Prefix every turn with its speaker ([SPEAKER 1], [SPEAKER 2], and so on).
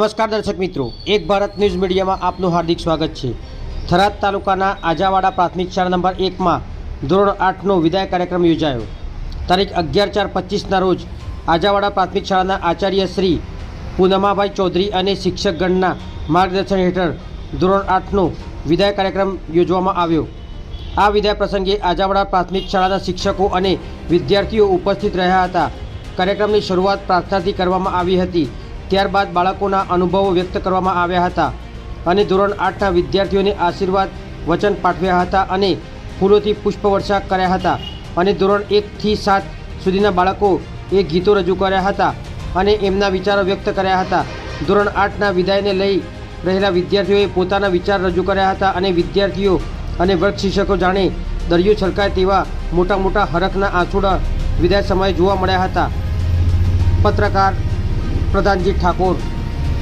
[SPEAKER 1] નમસ્કાર દર્શક મિત્રો, એક ભારત ન્યૂઝ મીડિયામાં આપનું હાર્દિક સ્વાગત છે. થરાદ તાલુકાના આજાવાડા પ્રાથમિક શાળા નંબર એકમાં ધોરણ આઠનો વિદાય કાર્યક્રમ યોજાયો. તારીખ અગિયાર ચાર પચીસના રોજ આજાવાડા પ્રાથમિક શાળાના આચાર્ય શ્રી પૂનમાભાઈ ચૌધરી અને શિક્ષકગણના માર્ગદર્શન હેઠળ ધોરણ આઠનો વિદાય કાર્યક્રમ યોજવામાં આવ્યો. આ વિદાય પ્રસંગે આજાવાડા પ્રાથમિક શાળાના શિક્ષકો અને વિદ્યાર્થીઓ ઉપસ્થિત રહ્યા હતા. કાર્યક્રમની શરૂઆત પ્રાર્થનાથી કરવામાં આવી હતી. ત્યારબાદ બાળકોના અનુભવો વ્યક્ત કરવામાં આવ્યા હતા અને ધોરણ આઠના વિદ્યાર્થીઓને આશીર્વાદ, વચન પાઠવ્યા હતા અને ફૂલોથી પુષ્પવર્ષા કર્યા હતા અને ધોરણ એકથી સાત સુધીના બાળકો એ ગીતો રજૂ કર્યા હતા અને એમના વિચારો વ્યક્ત કર્યા હતા. ધોરણ આઠના વિદાયને લઈ રહેલા વિદ્યાર્થીઓએ પોતાના વિચાર રજૂ કર્યા હતા અને વિદ્યાર્થીઓ અને વર્ગ શિક્ષકો જાણે દરિયો છલકાય તેવા મોટા મોટા હરખના આંસુડા વિદાય સમયે જોવા મળ્યા હતા. પત્રકાર প্রধানজি ঠাকুর।